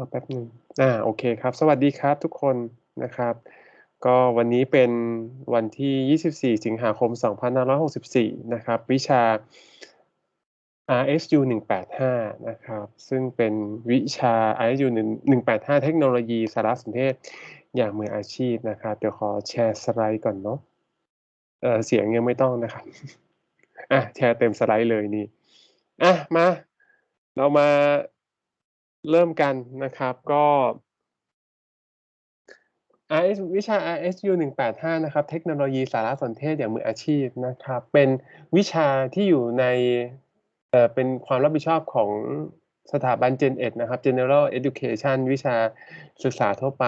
รอแป๊บหนึ่งอ่าโอเคครับ สวัสดีครับทุกคนนะครับ ก็วันนี้เป็นวันที่ 24 สิงหาคม 2564 นะครับ วิชา RSU 185 นะครับ ซึ่งเป็นวิชา RSU 185 เทคโนโลยีสารสนเทศอย่างมืออาชีพนะครับ เดี๋ยวขอแชร์สไลด์ก่อนเนาะเออเสียงยังไม่ต้องนะครับ อะแชร์เต็มสไลด์เลยนี่ อะมา เรามา เริ่มกันนะครับก็ RS วิชา RSU 185 นะครับ เทคโนโลยีสารสนเทศอย่างมืออาชีพนะครับ เป็นวิชาที่อยู่ในเอ่อเป็นความรับผิดชอบของสถาบัน Gen Ed นะครับ General Education วิชาศึกษาทั่วไป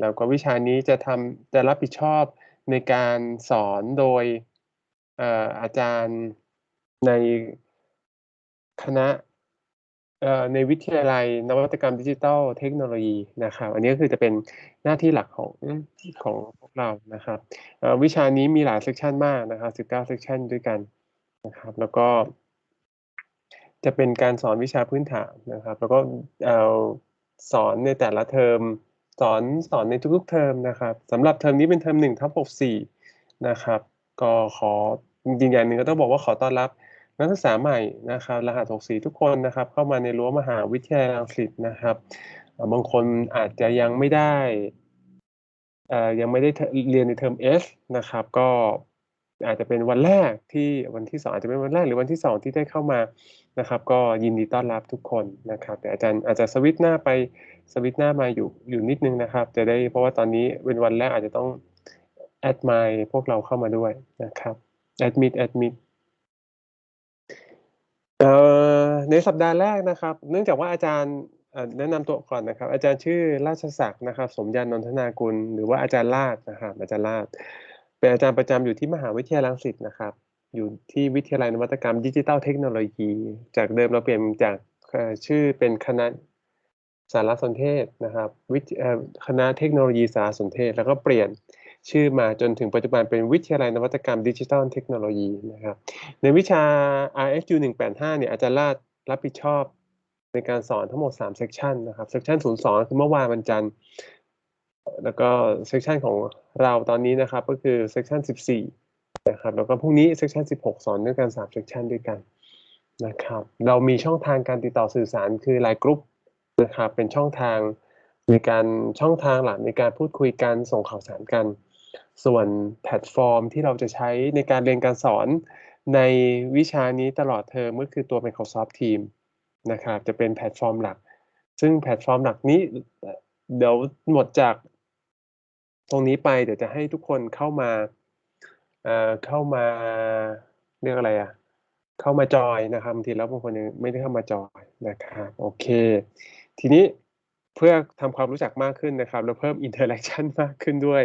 แล้วก็วิชานี้จะทำจะรับผิดชอบในการสอนโดยอออาจารย์ในคณะ ในวิทยาลัยนวัตกรรมดิจิทัลเทคโนโลยีนะครับ อันนี้ก็คือจะเป็นหน้าที่หลักของของพวกเรานะครับวิชานี้มีหลายเซกชันมากนะครับ 19 เซกชันด้วยกันนะครับ แล้วก็ จะเป็นการสอนวิชาพื้นฐานนะครับ แล้วก็สอนในแต่ละเทอม สอนสอนในทุกๆเทอมนะครับสำหรับเทอมนี้เป็นเทอม1ทับ64นะครับ ก็ขอจริงๆอย่างหนึ่งก็ต้องบอกว่าขอต้อนรับ นักศึกษาใหม่นะครับรหัส64ทุกคนนะครับ เข้ามาในรั้วมหาวิทยาลัยรังสิตนะครับบางคนอาจจะยังไม่ได้เอ่อยังไม่ได้เรียนในเทอม S นะครับ ก็อาจจะเป็นวันแรกที่วันที่2อาจจะเป็นวันแรกหรือวันที่2ที่ได้เข้ามานะครับ ก็ยินดีต้อนรับทุกคนนะครับแต่อาจารย์อาจจะสวิตช์หน้าไปสวิตช์หน้ามาอยู่อยู่นิดนึงนะครับ จะได้เพราะว่าตอนนี้เป็นวันแรกอาจจะต้องแอดไมล์พวกเราเข้ามาด้วยนะครับแอดมิดแอดมิด เอ่อในสัปดาห์แรกนะครับ เนื่องจากว่าอาจารย์แนะนำตัวก่อนนะครับ อาจารย์ชื่อราชศักดิ์นะครับ สมยานนทนากุล หรือว่าอาจารย์ลาดนะครับอาจารย์ลาดเป็นอาจารย์ประจำอยู่ที่มหาวิทยาลัยรังสิตนะครับ อยู่ที่วิทยาลัยนวัตกรรมดิจิทัลเทคโนโลยี จากเดิมเราเปลี่ยนจากชื่อเป็นคณะสารสนเทศนะครับวิทย์คณะเทคโนโลยีสารสนเทศ แล้วก็เปลี่ยน ชื่อมาจนถึงปัจจุบันเป็นวิทยาลัยนวัตกรรมดิจิทัลเทคโนโลยีนะครับในวิชา RSU 185เนี่ยอาจารย์ลาดรับผิดชอบในการสอนทั้งหมด3เซกชันนะครับเซกชัน02 คือเมื่อวานวันจันทร์แล้วก็เซกชันของเราตอนนี้นะครับก็คือเซกชัน14นะครับแล้วก็พรุ่งนี้เซกชัน16 สอนด้วยกัน3เซกชันด้วยกันนะครับเรามีช่องทางการติดต่อสื่อสารคือไลน์กรุ๊ปนะครับเป็นช่องทางในการช่องทางหลักในการพูดคุยกันส่งข่าวสารกัน ส่วนแพลตฟอร์มที่เราจะใช้ในการเรียนการสอนในวิชานี้ตลอดเทอมก็คือตัว Microsoft Teams นะครับ จะเป็นแพลตฟอร์มหลัก ซึ่งแพลตฟอร์มหลักนี้เอ่อเดี๋ยวหมดจาก ตรงนี้ไปเดี๋ยวจะให้ทุกคนเข้ามาเอ่อเข้ามาเรียกอะไรอะเข้ามาจอยนะครับบางทีแล้วบางคนยังไม่ได้เข้ามาจอยนะครับ โอเค ทีนี้ เพื่อทำความรู้จักมากขึ้นนะครับ แล้วเพิ่มอินเทอร์แอคชั่นมากขึ้นด้วย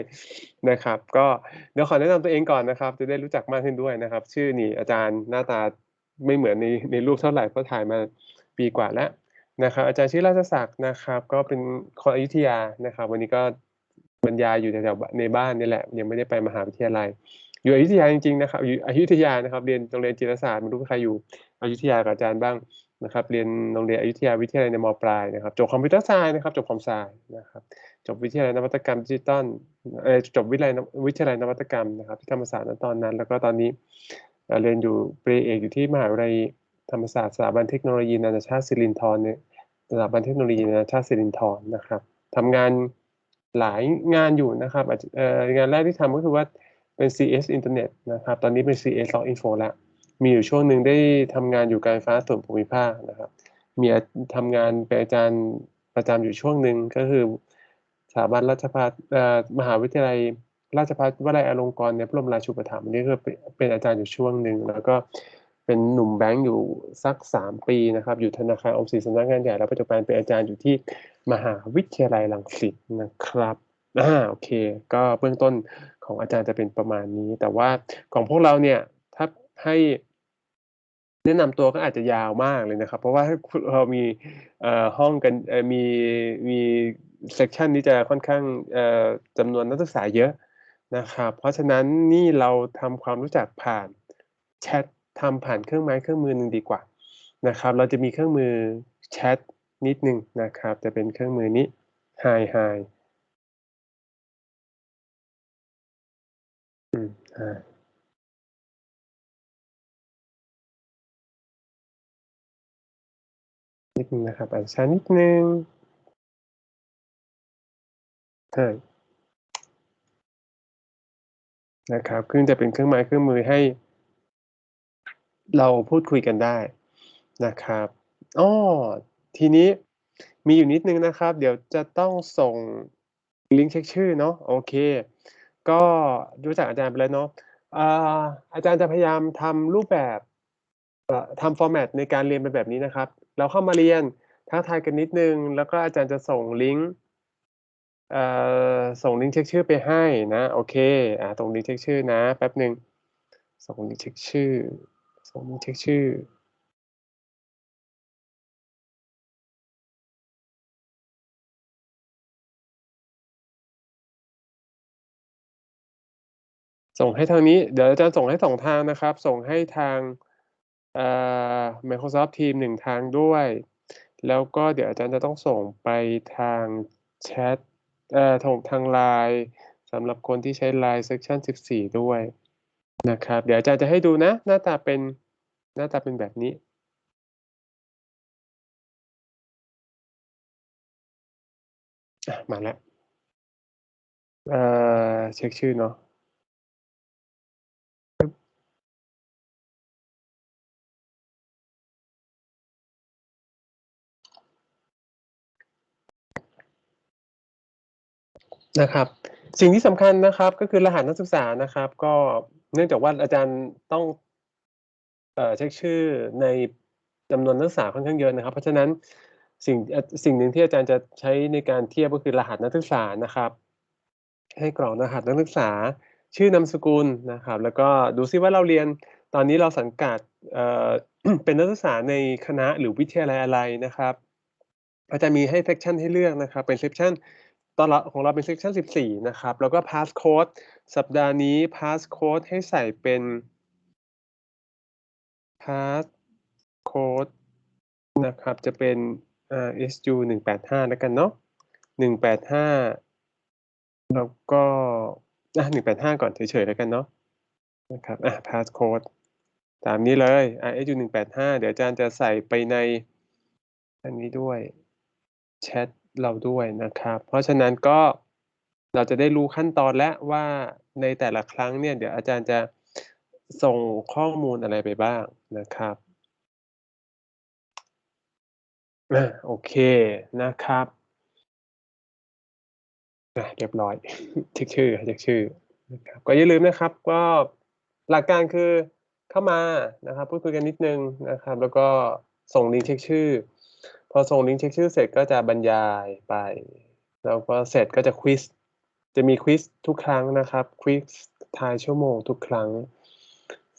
นะครับ ก็เดี๋ยวขอแนะนำตัวเองก่อนนะครับ จะได้รู้จักมากขึ้นด้วยนะครับ ชื่อนี่อาจารย์หน้าตาไม่เหมือนในในรูปเท่าไหร่เพราะถ่ายมาปีกว่าแล้วนะครับ อาจารย์ชื่อราชศักดิ์นะครับ ก็เป็นคนอยุธยานะครับ วันนี้ก็บรรยายอยู่แถวๆในบ้านนี่แหละ ยังไม่ได้ไปมหาวิทยาลัย อยู่อยุธยาจริงๆนะครับอยู่อยุธยานะครับเรียนโรงเรียนจิตศาสตร์ไม่รู้ใครอยู่อยุธยากับอาจารย์บ้าง นะครับเรียนโรงเรียนอยุธยาวิทยาลัยในมปลายนะครับจบคอมพิวเตอร์ไซน์นะครับจบคอมไซน์นะครับจบวิทยาลัยนวัตกรรมดิจิตอลเออจบวิทยาลัยวิทยาลัยนวัตกรรมนะครับที่ธรรมศาสตร์ตอนนั้น แล้วก็ตอนนี้เรียนอยู่ปริญญาเอกอยู่ที่มหาวิทยาลัยธรรมศาสตร์สถาบันเทคโนโลยีนานาชาติสิรินธรเนี่ยสถาบันเทคโนโลยีนานาชาติสิรินธรนะครับทำงานหลายงานอยู่นะครับงานแรกที่ทำก็คือว่าเป็น CS Internet นะครับตอนนี้เป็น CS Log Info แล้ว มีอยู่ช่วงหนึ่งได้ทำงานอยู่การไฟฟ้าส่วนภูมิภาคนะครับ มีอาทำงานเป็นอาจารย์ประจำอยู่ช่วงหนึ่งก็คือสถาบันราชภัฏมหาวิทยาลัยราชภัฏวลัยอลงกรณ์ในพระบรมราชูปถัมภ์นี่ก็เป็นเป็นอาจารย์อยู่ช่วงหนึ่งแล้วก็เป็นหนุ่มแบงค์อยู่สักสามปีนะครับ อยู่ธนาคารออมสินสำนักงานใหญ่แล้วปัจจุบันเป็นอาจารย์อยู่ที่มหาวิทยาลัยรังสิตนะครับอ่าโอเค ก็เบื้องต้นของอาจารย์จะเป็นประมาณนี้ แต่ว่าของพวกเราเนี่ยถ้าให้ แนะนำตัวก็อาจจะยาวมากเลยนะครับ เพราะว่าเรามีห้องกันมีมีเซกชันนี้จะค่อนข้างจำนวนนักศึกษาเยอะนะครับ เพราะฉะนั้นนี่เราทำความรู้จักผ่านแชททำผ่านเครื่องไม้เครื่องมือหนึ่งดีกว่านะครับ เราจะมีเครื่องมือแชทนิดหนึ่งนะครับ จะเป็นเครื่องมือนี้ Hi Hi อืม Hi นิดนึงนะครับอาจจะช้านิดหนึ่งใช่นะครับซึ่องจะเป็นเครื่องไม้เครื่องมือให้ เราพูดคุยกันได้นะครับอ้อทีนี้มีอยู่นิดหนึ่งนะครับ เดี๋ยวจะต้องส่งลิงก์เช็กชื่อเนาะโอเค ก็รู้จักอาจารย์ไปแล้วเนาะอาอาจารย์จะพยายามทำรูปแบบ ทำฟอร์แมตในการเรียนเป็นแบบนี้นะครับ เราเข้ามาเรียนทักทายกันนิดนึง แล้วก็อาจารย์จะส่งลิงก์ส่งลิงก์เช็กชื่อไปให้นะ โอเคอ่าส่งลิงก์เช็กชื่อนะแป๊บหนึ่งส่งลิงก์เช็กชื่อ ส่งลิงก์เช็กชื่อส่งให้ทางนี้ เดี๋ยวอาจารย์ส่งให้2ทางนะครับ ส่งให้ทาง เอ่อ Microsoft Teams 1ทางด้วย แล้วก็เดี๋ยวอาจารย์จะต้องส่งไปทางแชตเอ่อถงทาง LINE สำหรับคนที่ใช้ LINE Section 14 ด้วยนะครับ เดี๋ยวอาจารย์จะให้ดูนะ หน้าตาเป็นหน้าตาเป็นแบบนี้มาแล้วเอ่อเช็กชื่อเนาะ นะครับ สิ่งที่สำคัญนะครับก็คือรหัสนักศึกษานะครับ ก็เนื่องจากว่าอาจารย์ต้องเอ่อเช็กชื่อในจำนวนนักศึกษาค่อนข้างเยอะนะครับ เพราะฉะนั้นสิ่งสิ่งหนึ่งที่อาจารย์จะใช้ในการเทียบก็คือรหัสนักศึกษานะครับ ให้กรอกรหัสนักศึกษา ชื่อนามสกุลนะครับ แล้วก็ดูซิว่าเราเรียนตอนนี้เราสังกัดเอ่อเป็นนักศึกษาในคณะหรือวิทยาลัยอะไรนะครับก็จะมีให้ section ให้เลือกนะครับ เป็น section ตอน เราของเราเป็น section 14 นะครับ แล้วก็ pass code สัปดาห์นี้ pass code ให้ใส่เป็น pass code นะครับ จะเป็นอ่า SU 185 แล้วกันเนาะ185 แล้วก็อะ185 ก่อนเฉยๆแล้วกันเนาะนะครับอะ pass code ตามนี้เลยอ่า SU 185 เดี๋ยวอาจารย์จะใส่ไปในอันนี้ด้วยแชต เราด้วยนะครับ เพราะฉะนั้นก็เราจะได้รู้ขั้นตอนแล้วว่าในแต่ละครั้งเนี่ย เดี๋ยวอาจารย์จะส่งข้อมูลอะไรไปบ้างนะครับโอเคนะครับเรียบร้อยเช็กชื่อเช็กชื่อนะครับก็อย่าลืมนะครับก็หลักการคือเข้ามานะครับพูดคุยกันนิดนึงนะครับ แล้วก็ส่งลิงก์เช็กชื่อ พอส่งลิงก์เช็กชื่อเสร็จก็จะบรรยายไป แล้วก็เสร็จก็จะควิซจะมีควิซทุกครั้งนะครับควิซทายชั่วโมงทุกครั้ง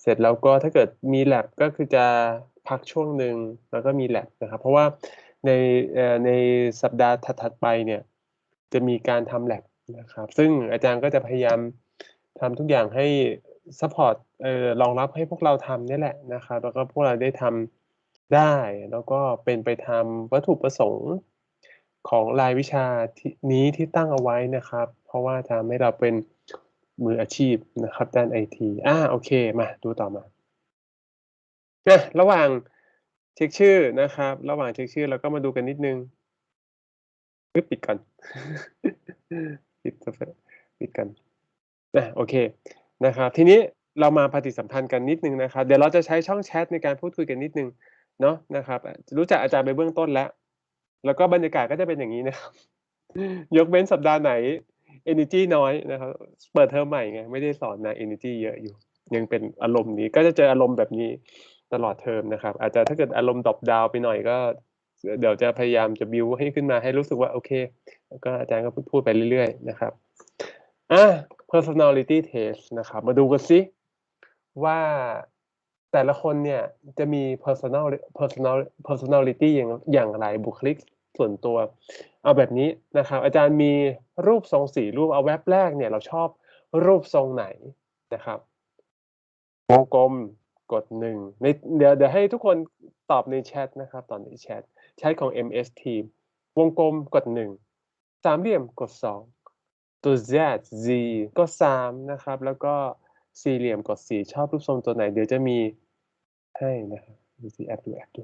เสร็จแล้วก็ถ้าเกิดมี lab ก็คือจะพักช่วงหนึ่งแล้วก็มี lab นะครับ เพราะว่าในในสัปดาห์ถัดๆไปเนี่ยจะมีการทำ lab นะครับ ซึ่งอาจารย์ก็จะพยายามทำทุกอย่างให้ซัปพอร์ตรองรับให้พวกเราทำนี่แหละนะครับ แล้วก็พวกเราได้ทำ ได้ แล้วก็เป็นไปตามวัตถุประสงค์ของรายวิชานี้ที่ตั้งเอาไว้นะครับ เพราะว่าทำให้เราเป็นมืออาชีพนะครับ ด้านไอทีอ่าโอเคมาดูต่อมาอะระหว่างเช็กชื่อนะครับ ระหว่างเช็กชื่อเราก็มาดูกันนิดนึงปึ๊บปิดก่อนปิดปิดก่อนอาโอเคนะครับ ทีนี้เรามาปฏิสัมพันธ์กันนิดนึงนะครับ เดี๋ยวเราจะใช้ช่องแชตในการพูดคุยกันนิดนึง เนาะนะครับรู้จักอาจารย์ไปเบื้องต้นแล้ว แล้วก็บรรยากาศก็จะเป็นอย่างงี้นะครับ ยกเว้นสัปดาห์ไหนเอเนอร์จีน้อยนะครับ เปิดเทอมใหม่ไงไม่ได้สอนนานเอเนอร์จีเยอะอยู่ ยังเป็นอารมณ์นี้ก็จะเจออารมณ์แบบนี้ตลอดเทอมนะครับ อาจจะถ้าเกิดอารมณ์ดรอปดาวไปหน่อยก็ เดี๋ยวจะพยายามจะบิลด์ให้ขึ้นมาให้รู้สึกว่าโอเคแล้วก็อาจารย์ก็พูดไปเรื่อยๆนะครับอา personality test นะครับ มาดูกันซิว่า แต่ละคนเนี่ยจะมี personal personal personality อย่างอย่างไรบุคลิกส่วนตัว เอาแบบนี้นะครับ อาจารย์มีรูปทรง4รูปเอาแว็บแรกเนี่ยเราชอบรูปทรงไหนนะครับวงกลมกด1ในเดี๋ยวเดี๋ยวให้ทุกคนตอบในแชตนะครับ ตอบในแชทใช้ของ MS Team วงกลมกด1สามเหลี่ยมกด2ตัว Z Z ก็3นะครับ แล้วก็ สี่เหลี่ยมกด4ชอบรูปทรงตัวไหน เดี๋ยวจะมีให้นะครับดูสิแอปดูแอปดู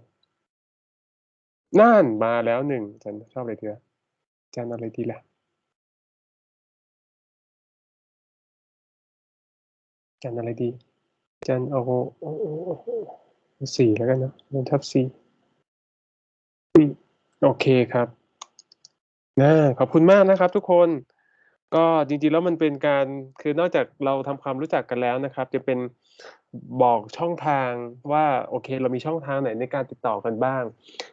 นั่นมาแล้วหนึ่งฉันชอบอะไรดีละจันอะไรดีล่ะจันอะไรดี จันเอาสี่แล้วกันเนะนชอบสี่โอเคครับนะขอบคุณมากนะครับทุกคน ก็จริงๆแล้วมันเป็นการคือนอกจากเราทำความรู้จักกันแล้วนะครับ จะเป็นบอกช่องทางว่าโอเค เรามีช่องทางไหนในการติดต่อกันบ้าง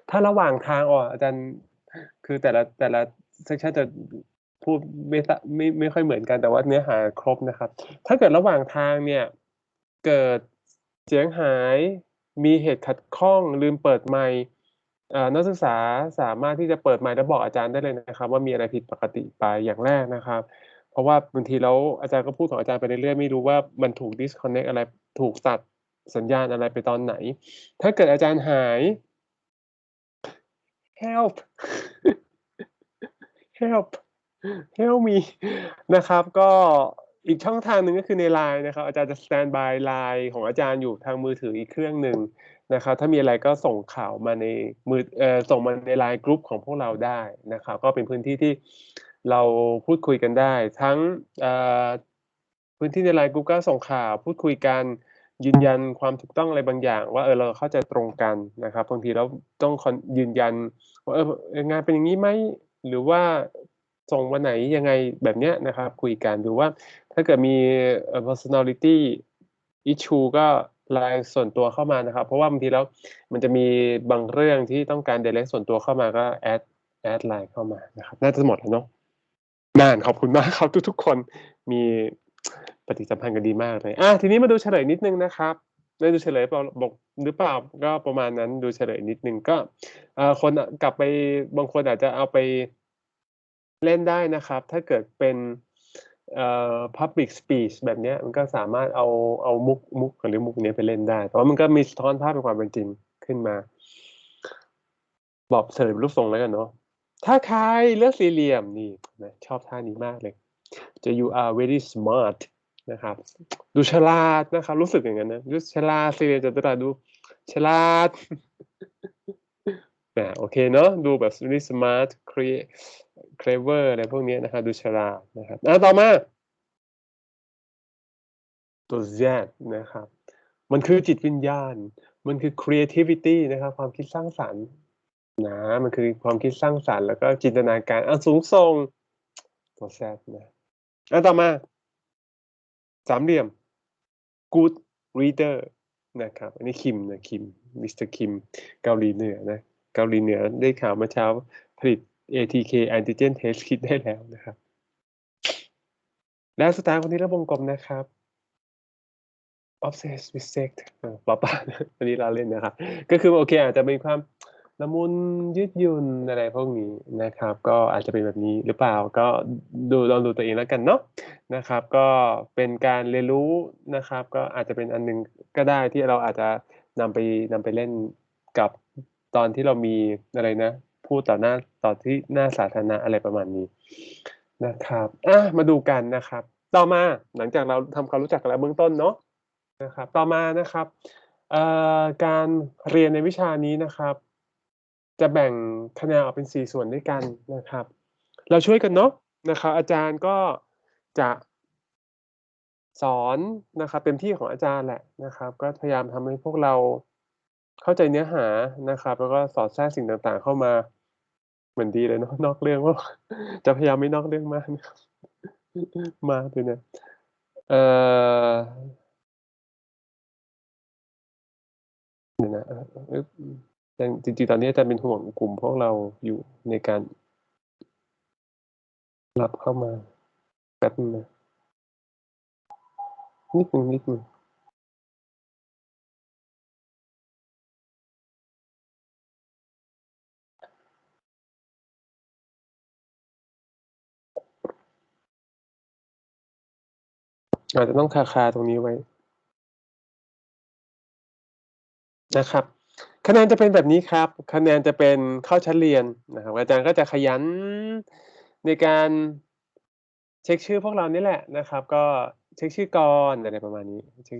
ถ้าระหว่างทางอ๋ออาจารย์คือแต่ละแต่ละเซสชันจะพูดไม่ไม่ไม่ค่อยเหมือนกันแต่ว่าเนื้อหาครบนะครับ ถ้าเกิดระหว่างทางเนี่ยเกิดเสียงหายมีเหตุขัดข้องลืมเปิดไมค์ นักศึกษาสามารถที่จะเปิดไมค์แล้วบอกอาจารย์ได้เลยนะครับ ว่ามีอะไรผิดปกติไปอย่างแรกนะครับ เพราะว่าบางทีแล้วอาจารย์ก็พูดของอาจารย์ไปเรื่อยๆไม่รู้ว่ามันถูก disconnect อะไรถูกตัดสัญญาณอะไรไปตอนไหน ถ้าเกิดอาจารย์หาย help help help me นะครับ ก็อีกช่องทางหนึ่งก็คือใน LINE นะครับ อาจารย์จะ stand by LINE ของอาจารย์อยู่ทางมือถืออีกเครื่องหนึ่ง นะครับถ้ามีอะไรก็ส่งข่าวมาในมือเอ่อส่งมาใน LINE กรุ๊ปของพวกเราได้นะครับ ก็เป็นพื้นที่ที่เราพูดคุยกันได้ ทั้งพื้นที่ใน LINE กรุ๊ปก็ส่งข่าวพูดคุยกันยืนยันความถูกต้องอะไรบางอย่าง ว่าเออเราเข้าใจตรงกันนะครับบางทีเราต้องคอนยืนยันว่าเอองานเป็นอย่างนี้ไหมหรือว่าส่งวันไหนยังไงแบบเนี้ยนะครับคุยกันหรือว่าถ้าเกิดมี personality issue ก็ ไลน์ส่วนตัวเข้ามานะครับ เพราะว่าบางทีแล้วมันจะมีบางเรื่องที่ต้องการ direct ส่วนตัวเข้ามาก็แอดแอดไลน์เข้ามานะครับ น่าจะหมดแล้วเนาะนานขอบคุณมากครับทุกๆคนมีปฏิสัมพันธ์กันดีมากเลยอะทีนี้มาดูเฉลยนิดนึงนะครับได้ดูเฉลยเปล่าบอกหรือเปล่าก็ประมาณนั้นดูเฉลยนิดนึงก็คนกลับไปบางคนอาจจะเอาไปเล่นได้นะครับ ถ้าเกิดเป็น เอ่อ public speech แบบนี้มันก็สามารถเอาเอามุกมุกหรือมุกนี้ไปเล่นได้ แต่ว่ามันก็มีสะท้อนภาพเป็นความเป็นจริงขึ้นมา บอกเฉลยรูปทรงแล้วกันเนาะถ้าใครเลือกสี่เหลี่ยมนี่นะชอบท่านี้มากเลย จะ you are very smart นะครับ ดูฉลาดนะครับ รู้สึกอย่างนั้นนะดูฉลาดสี่เหลี่ยมจะตราดูฉลาดอ่าโอเคเนาะดูแบบ very smart create clever อะไรพวกนี้นะครับดูฉลาดนะครับอะต่อมาตัว Z นะครับ มันคือจิตวิญญาณ มันคือ creativity นะครับ ความคิดสร้างสรรค์นะมันคือความคิดสร้างสรรค์แล้วก็จินตนาการอะสูงส่งตัว Z นะอะต่อมา สามเหลี่ยม good reader นะครับ อันนี้คิมนะคิมมิสเตอร์คิมเกาหลีเหนือนะเกาหลีเหนือได้ข่าวเมื่อเช้าผลิต ATK antigen test kit ได้แล้วนะครับ และสุดท้ายคนนี้ระวงกลมนะครับ obsess with sex อ่าป๊าป๊าอันนี้เราเล่นนะครับ ก็คือโอเค อาจจะมีความละมุนยืดหยุ่นอะไรพวกนี้นะครับ ก็อาจจะเป็นแบบนี้หรือเปล่าก็ดูลองดูตัวเองแล้วกันเนาะนะครับ ก็เป็นการเรียนรู้นะครับ ก็อาจจะเป็นอันหนึงก็ได้ที่เราอาจจะนำไปนำไปเล่นกับตอนที่เรามีอะไรนะ พูดต่อหน้าต่อที่หน้าสาธารณะอะไรประมาณนี้นะครับอะมาดูกันนะครับ ต่อมาหลังจากเราทำความรู้จักกันแล้วเบื้องต้นเนาะนะครับ ต่อมานะครับการเรียนในวิชานี้นะครับ จะแบ่งคะแนนออกเป็น 4 ส่วนด้วยกันนะครับ เราช่วยกันเนาะนะครับ อาจารย์ก็จะสอนนะครับเต็มที่ของอาจารย์แหละนะครับ ก็พยายามทำให้พวกเรา เข้าใจเนื้อหานะครับ แล้วก็สอดแทรกสิ่งต่างๆ เข้ามาเหมือนดีเลยเนาะนอกเรื่องว่าจะพยายามไม่นอกเรื่องมากนะครับมากเลยเนี่ยเอ่อเดี๋ยวนะเอ่อเอ่อแต่จริงๆ ตอนนี้อาจารย์เป็นห่วงกลุ่มพวกเราอยู่ในการรับเข้ามาแป๊บนึงนะนิดหนึ่งนิดหนึ่ง อาจจะต้องคาคาตรงนี้ไว้นะครับ คะแนนจะเป็นแบบนี้ครับ คะแนนจะเป็นเข้าชั้นเรียนนะครับอาจารย์ก็จะขยันในการเช็คชื่อพวกเรานี่แหละนะครับ ก็เช็คชื่อก่อนอะไรประมาณนี้เช็ค